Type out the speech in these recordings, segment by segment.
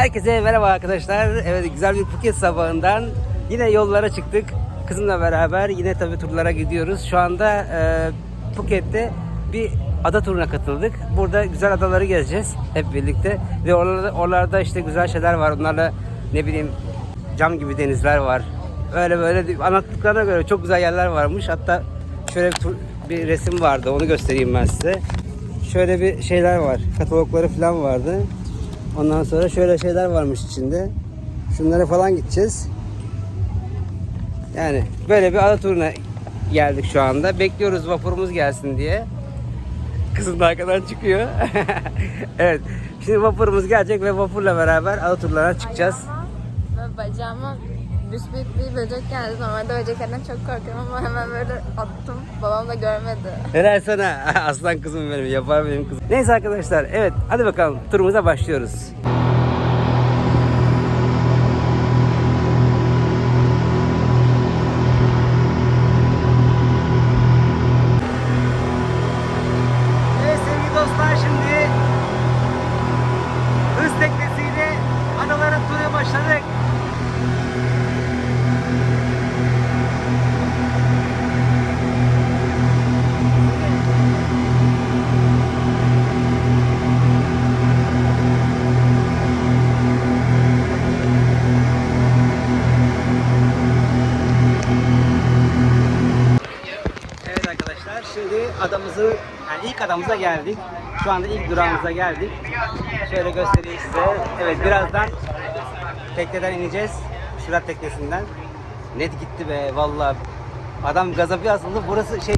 Herkese merhaba arkadaşlar. Evet güzel bir Phuket sabahından yine yollara çıktık. Kızımla beraber yine tabii turlara gidiyoruz. Şu anda e, Phuket'te bir ada turuna katıldık. Burada güzel adaları gezeceğiz hep birlikte. Ve oralarda, oralarda işte güzel şeyler var. Onlarla ne bileyim cam gibi denizler var. Öyle böyle anlattıklarına göre çok güzel yerler varmış. Hatta şöyle bir, tur- bir resim vardı. Onu göstereyim ben size. Şöyle bir şeyler var. Katalogları falan vardı. Ondan sonra şöyle şeyler varmış içinde. Şunlara falan gideceğiz. Yani böyle bir ada turuna geldik şu anda. Bekliyoruz vapurumuz gelsin diye. Kızım da arkadan çıkıyor. evet. Şimdi vapurumuz gelecek ve vapurla beraber ada turlarına çıkacağız. Ve bacağıma büsbük bir böcek geldi. Normalde böceklerden çok korkuyorum ama hemen böyle attım. Babam da görmedi. Helal sana. Aslan kızım benim. Yapar benim kızım. Neyse arkadaşlar. Evet. Hadi bakalım. Turumuza başlıyoruz. Adamıza geldik. Şu anda ilk durağımıza geldik. Şöyle göstereyim size. Evet birazdan tekneden ineceğiz. Sürat teknesinden. Net gitti be vallahi. Adam gaza bir asıldı. Burası şey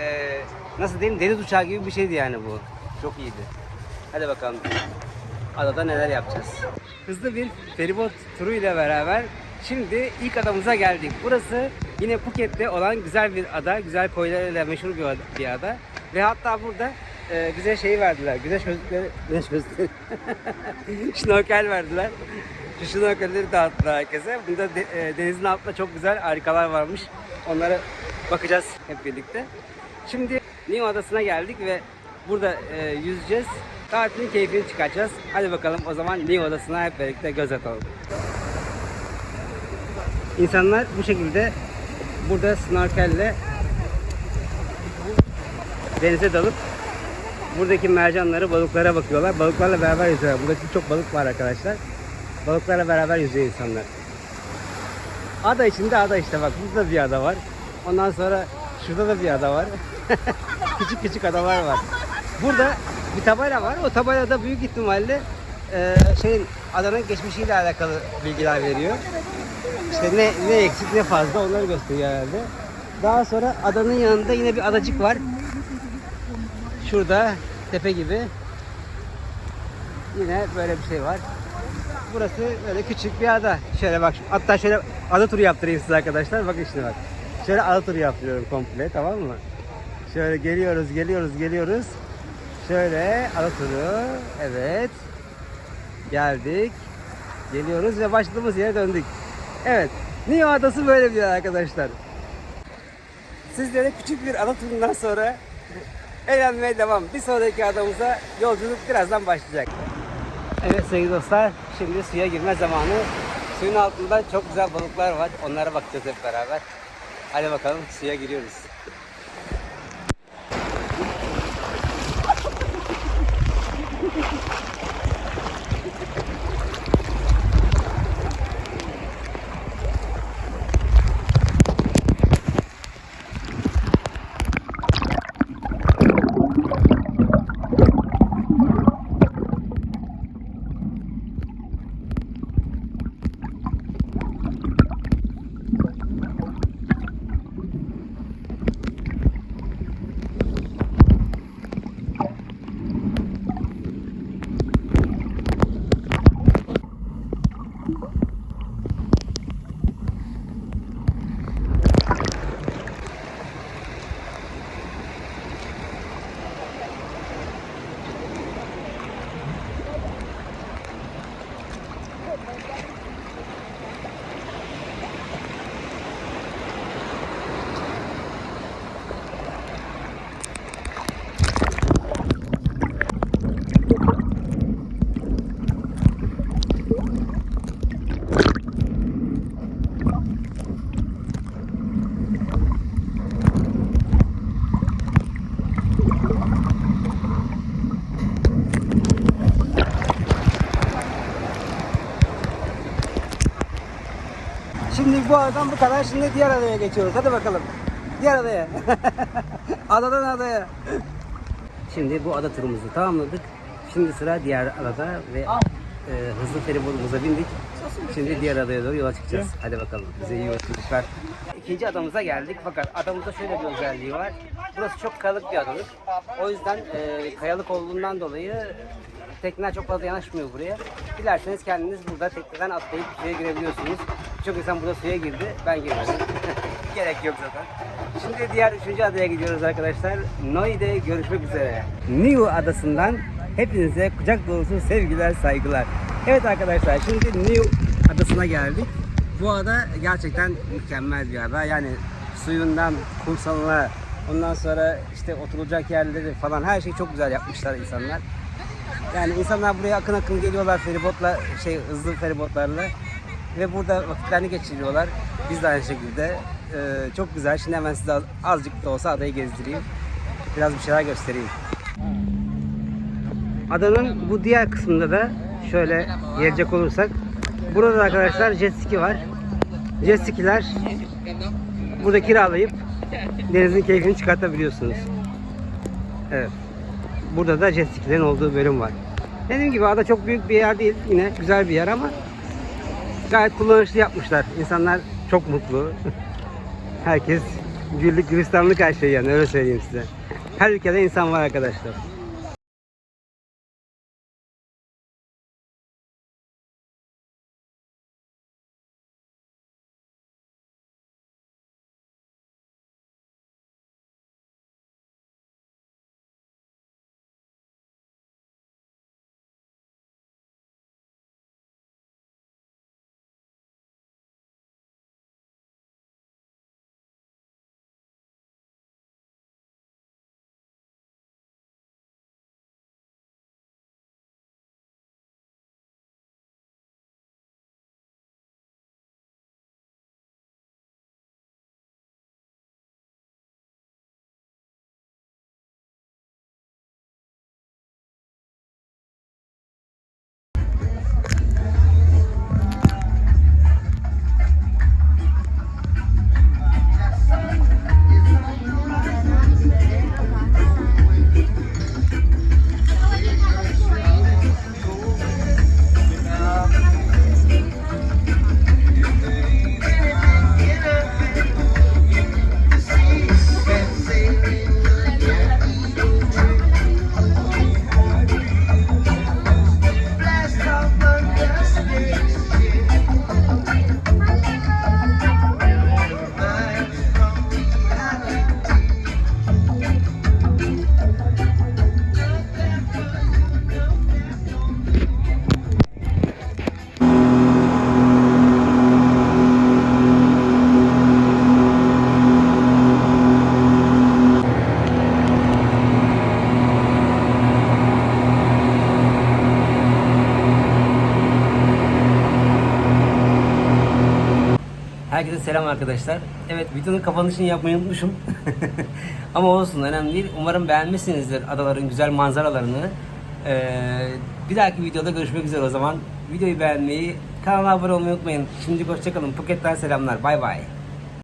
eee, nasıl diyeyim deniz uçağı gibi bir şeydi yani bu. Çok iyiydi. Hadi bakalım. Adada neler yapacağız? Hızlı bir feribot turu ile beraber şimdi ilk adamıza geldik. Burası yine Phuket'te olan güzel bir ada, güzel koylarıyla meşhur bir ada. Ve hatta burada e, bize şey verdiler, güneş gözlükleri, güneş gözlükleri, şnorkel verdiler. Şu şnorkelleri dağıttılar herkese. Bunda de- e, denizin altında çok güzel harikalar varmış. Onlara bakacağız hep birlikte. Şimdi Neo Adası'na geldik ve burada e, yüzeceğiz. Tatilin keyfini çıkaracağız. Hadi bakalım o zaman Neo Adası'na hep birlikte göz atalım. İnsanlar bu şekilde burada snorkelle denize dalıp buradaki mercanları, balıklara bakıyorlar. Balıklarla beraber yüzüyorlar. Burada çok balık var arkadaşlar. Balıklarla beraber yüzüyor insanlar. Ada içinde ada işte bak. Burada bir ada var. Ondan sonra şurada da bir ada var. küçük küçük adalar var. Burada bir tabela var. O tabelada büyük ihtimalle e, şeyin adanın geçmişiyle alakalı bilgiler veriyor. İşte ne, ne eksik ne fazla onları gösteriyor herhalde. Daha sonra adanın yanında yine bir adacık var. Şurada tepe gibi. Yine böyle bir şey var. Burası böyle küçük bir ada. Şöyle bak hatta şöyle ada turu yaptırayım size arkadaşlar. Bakın şimdi bak. Şöyle ada turu yaptırıyorum komple tamam mı? Şöyle geliyoruz geliyoruz geliyoruz. Şöyle ada turu. Evet. Geldik. Geliyoruz ve başladığımız yere döndük. Evet. Neo Adası böyle bir yer arkadaşlar. Sizlere küçük bir ada turundan sonra Eğlenmeye devam. Bir sonraki adamıza yolculuk birazdan başlayacak. Evet sevgili dostlar, şimdi suya girme zamanı. Suyun altında çok güzel balıklar var. Onlara bakacağız hep beraber. Hadi bakalım suya giriyoruz. Bu adadan bu kadar. Şimdi diğer adaya geçiyoruz. Hadi bakalım. Diğer adaya. Adadan adaya. Şimdi bu ada turumuzu tamamladık. Şimdi sıra diğer adada ve e, hızlı feribotumuza bindik. Şimdi diğer adaya doğru yola çıkacağız. Hadi bakalım. Bize iyi yolculuklar. İkinci adamıza geldik fakat adamızda şöyle bir özelliği var. Burası çok kayalık bir adalık. O yüzden e, kayalık olduğundan dolayı tekneler çok fazla yanaşmıyor buraya. Dilerseniz kendiniz burada tekneden atlayıp suya girebiliyorsunuz. Çok insan burada suya girdi. Ben girmedim. Gerek yok zaten. Şimdi diğer üçüncü adaya gidiyoruz arkadaşlar. Noi'de görüşmek üzere. Niu adasından hepinize kucak dolusu sevgiler, saygılar. Evet arkadaşlar şimdi Niu adasına geldik. Bu ada gerçekten mükemmel bir ada. Yani suyundan kumsalına, ondan sonra işte oturulacak yerleri falan her şeyi çok güzel yapmışlar insanlar. Yani insanlar buraya akın akın geliyorlar feribotla, şey hızlı feribotlarla ve burada vakitlerini geçiriyorlar. Biz de aynı şekilde. Ee, çok güzel. Şimdi hemen size az- azıcık da olsa adayı gezdireyim. Biraz bir şeyler göstereyim. Adanın bu diğer kısmında da şöyle gelecek olursak burada da arkadaşlar jet ski var. Jet skiler burada kiralayıp denizin keyfini çıkartabiliyorsunuz. Evet. Burada da jet skilerin olduğu bölüm var. Dediğim gibi ada çok büyük bir yer değil. Yine güzel bir yer ama gayet kullanışlı yapmışlar. İnsanlar çok mutlu. Herkes güllük gülistanlık her şey yani öyle söyleyeyim size. Her ülkede insan var arkadaşlar. Herkese selam arkadaşlar. Evet videonun kapanışını yapmayı unutmuşum. Ama olsun önemli değil. Umarım beğenmişsinizdir adaların güzel manzaralarını. Ee, bir dahaki videoda görüşmek üzere o zaman. Videoyu beğenmeyi, kanala abone olmayı unutmayın. Şimdi hoşçakalın. Phuket'ten selamlar. Bay bay.